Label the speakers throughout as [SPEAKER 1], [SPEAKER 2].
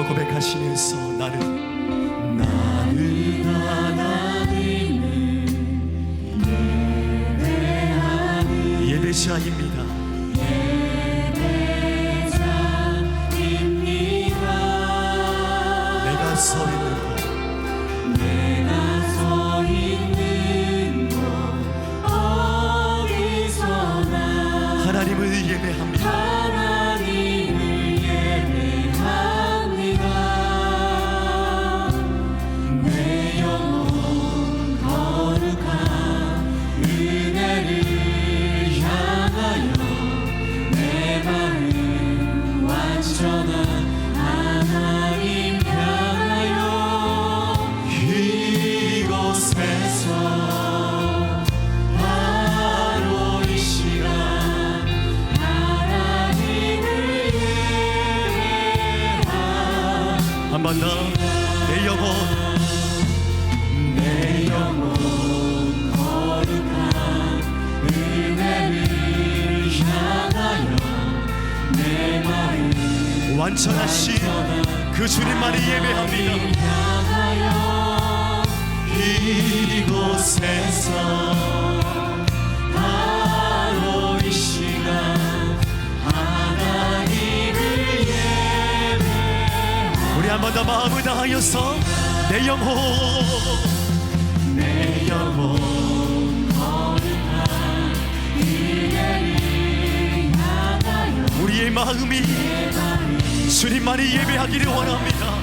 [SPEAKER 1] 입으로
[SPEAKER 2] 고백하시면서 나는
[SPEAKER 1] 나는 하나님의
[SPEAKER 2] 예배하니
[SPEAKER 1] 예배시 아닙니다.
[SPEAKER 2] 한 번 더 내 영혼
[SPEAKER 1] 내 영혼 거룩한 은혜를 향하여 내 마음
[SPEAKER 2] 완전하신 그 주님만이 예배합니다.
[SPEAKER 1] 이곳에서
[SPEAKER 2] 날마다 마음을 다하여서 내 영혼
[SPEAKER 1] 내 영혼.
[SPEAKER 2] 우리의 마음이 주님만이 예배하기를 원합니다.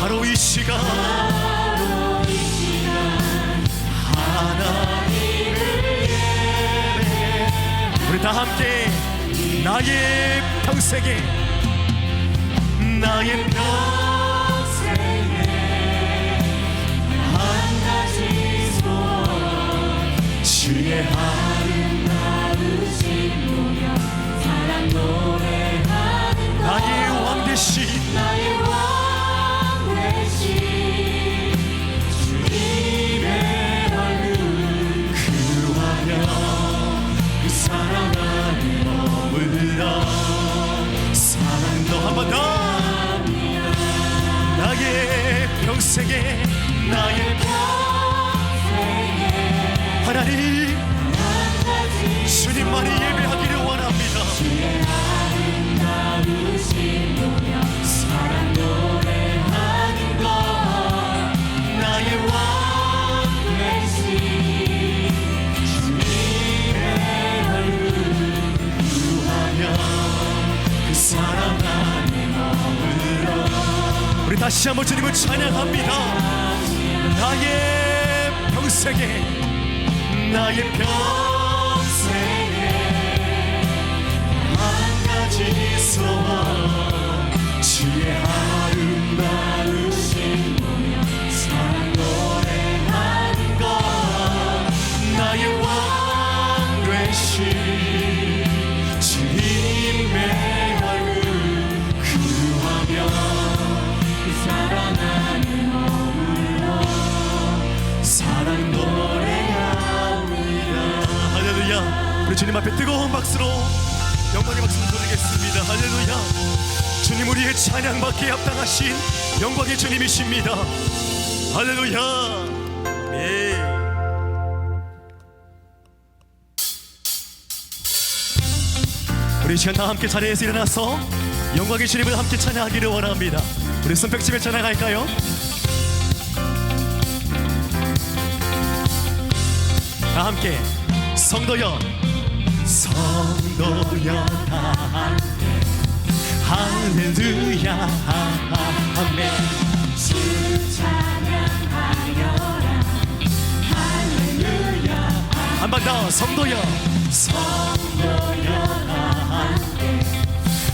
[SPEAKER 2] 바로 이 시간 함께 나의 평생에 나의
[SPEAKER 1] 평생에 한 가지 소원. 주의 아름다우신 노력 사랑 노래하는
[SPEAKER 2] 나의 왕 대신
[SPEAKER 1] 나의
[SPEAKER 2] 다시 한번 주님을 찬양합니다. 나의 평생에 나의
[SPEAKER 1] 평생에 한 가지 소망 주의 아름다우신
[SPEAKER 2] 우리의
[SPEAKER 1] 찬양받기에 합당하신 영광의 주님이십니다 할렐루야 네. 우리 이 시간 다 함께 자리에서 일어나서 영광의 주님을 함께 찬양하기를 원합니다 우리 손뼉집에 찬양할까요? 다 함께 성도여 성도여 다 할렐루야. 아멘.
[SPEAKER 3] 주 찬양하여라 할렐루야
[SPEAKER 1] 한 번 더 성도여. 성도여 다 함께.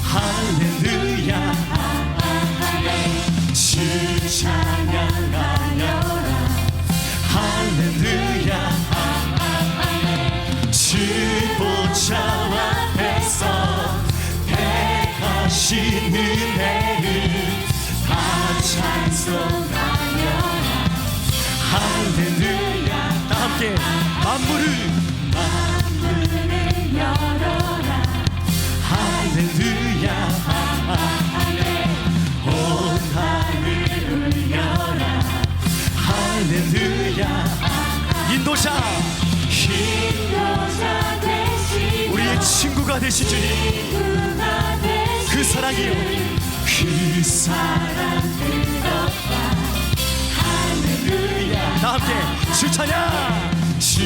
[SPEAKER 1] 할렐루야 함께 만물을
[SPEAKER 3] 열어라
[SPEAKER 1] 할렐루야. 온 하늘 울려라 할렐루야. 인도자.
[SPEAKER 3] 인도자 되시고
[SPEAKER 1] 우리의 친구가 되신 주님 그 사랑이요. 그 사랑 할렐루야. 다 함께 주 찬양 주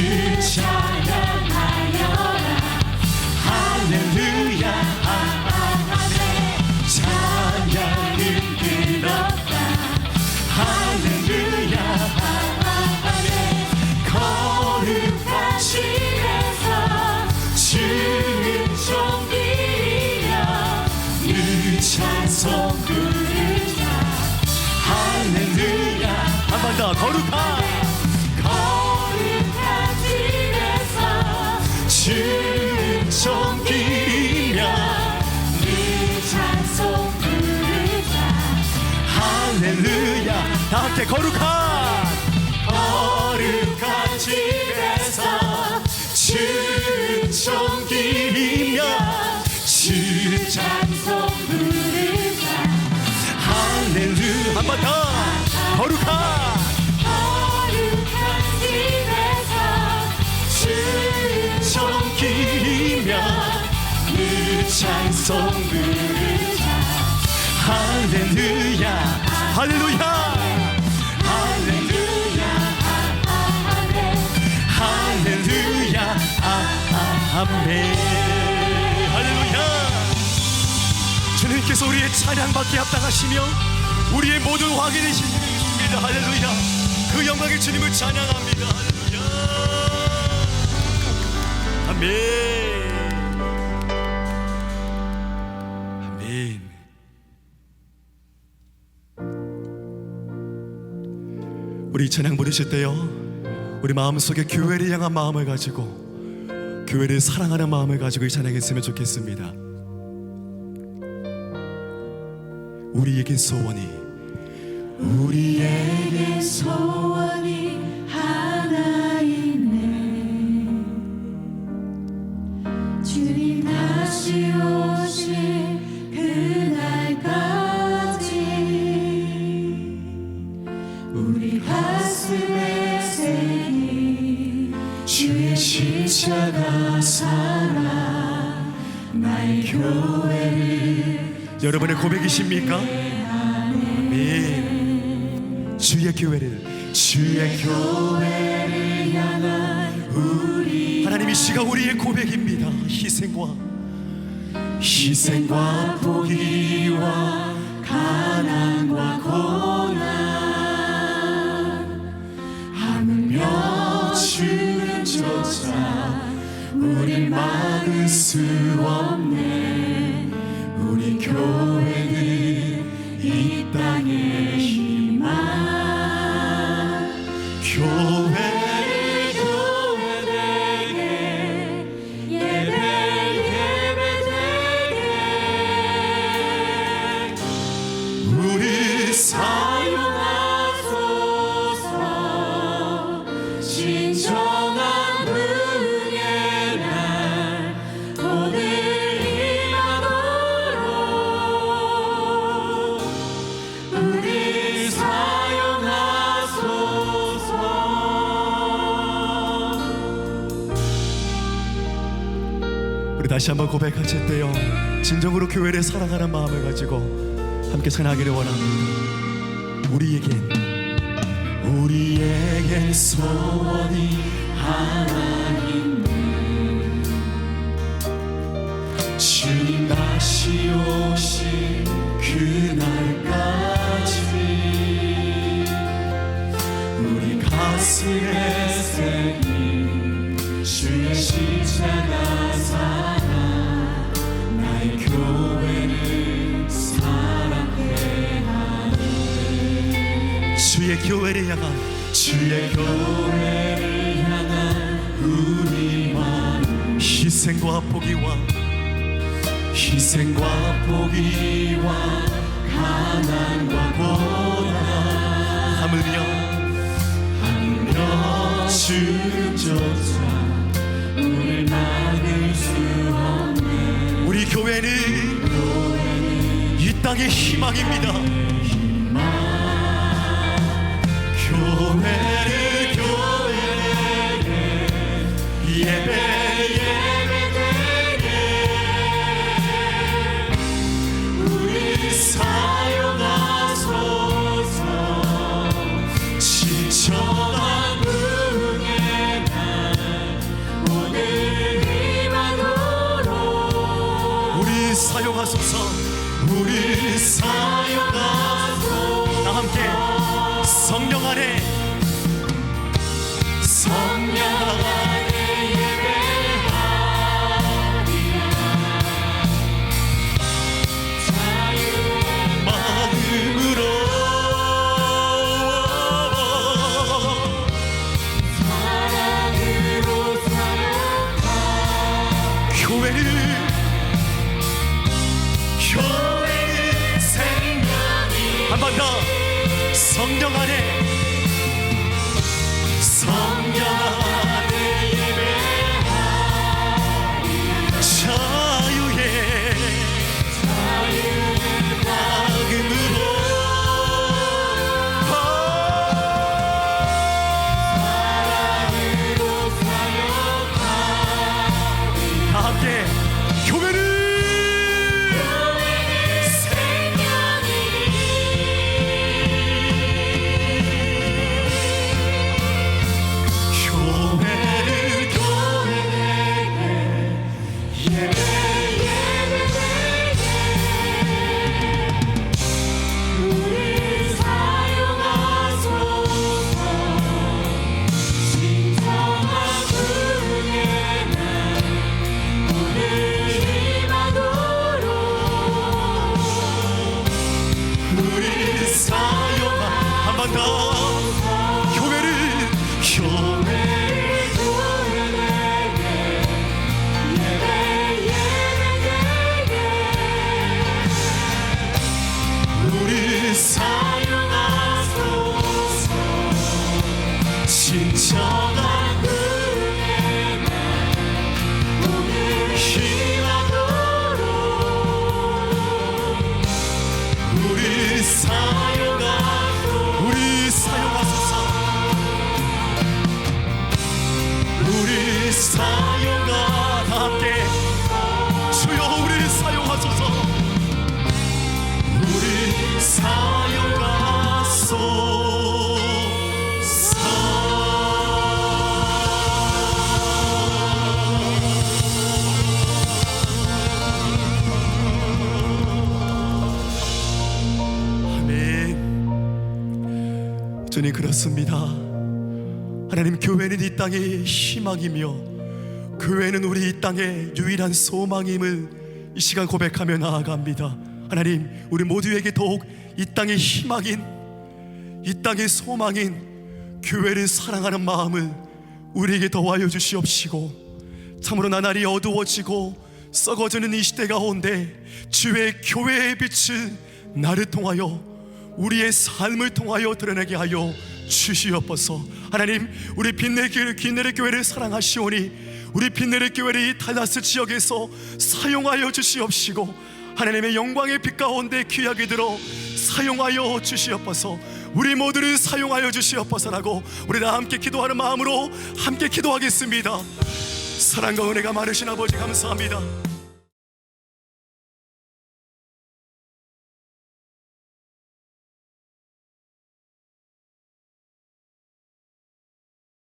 [SPEAKER 3] 찬양하여라
[SPEAKER 1] 할렐루야 찬양을 들었다. 할렐루야 거룩한
[SPEAKER 3] 집에서
[SPEAKER 1] 주님
[SPEAKER 3] 종기며
[SPEAKER 1] 그 찬송 부르자. 할렐루야. 한 번 더 거룩한
[SPEAKER 3] 거룩한
[SPEAKER 1] 다 함께 거룩한 거룩한 집에서 주님 종기며 주
[SPEAKER 3] 찬송 부르자.
[SPEAKER 1] 할렐루야 한번 더. 거룩한 찬송 부르자. 할렐루야. 할렐루야 아, 아멘 할렐루야. 주님께서 우리의 찬양받기 합당하시며 우리의 모든 주님입니다. 할렐루야. 그 영광의 주님을 찬양합니다. 할렐루야. 아멘. 아멘. 우리 찬양 부르실 때요 우리 마음속에 교회를 향한 마음을 가지고 교회를 사랑하는 마음을 가지고 이 찬양했으면 좋겠습니다. 우리에겐 소원이 우리에게
[SPEAKER 3] 소원이
[SPEAKER 1] 여러분의 고백이십니까? 아멘. 주의 교회를 주의 교회를 향한 우리 하나님 이 시가 우리의 고백입니다. 희생과 희생과 포기와 가난과 고난 하물며 주는 조차 우리 막을 수 없네 교회는 이 땅의 다시 한번 고백하실 때요. 진정으로 교회를 사랑하는 마음을 가지고 함께 전하기를 원합니다. 우리에겐 우리에겐 소원이 하나 희생과 포기와 가난과 고난. 하물며 하물며 주조차 우리 막을 수 없네. 우리 교회는 이 땅의 희망입니다. 교회를 교회에게 예배 그렇습니다. 하나님 교회는 이 땅의 희망이며 교회는 우리 이 땅의 유일한 소망임을 이 시간 고백하며 나아갑니다. 하나님 우리 모두에게 더욱 이 땅의 희망인 이 땅의 소망인 교회를 사랑하는 마음을 우리에게 더하여 주시옵시고 참으로 나날이 어두워지고 썩어지는 이 시대 가운데 주의 교회의 빛을 나를 통하여 우리의 삶을 통하여 드러내게 하여 주시옵소서. 하나님 우리 빛내의 교회를 사랑하시오니 우리 빛내의 교회를 이 달라스 지역에서 사용하여 주시옵시고 하나님의 영광의 빛 가운데 귀하게 들어 사용하여 주시옵소서. 우리 모두를 사용하여 주시옵소서라고 우리 다 함께 기도하는 마음으로 함께 기도하겠습니다. 사랑과 은혜가 많으신 아버지 감사합니다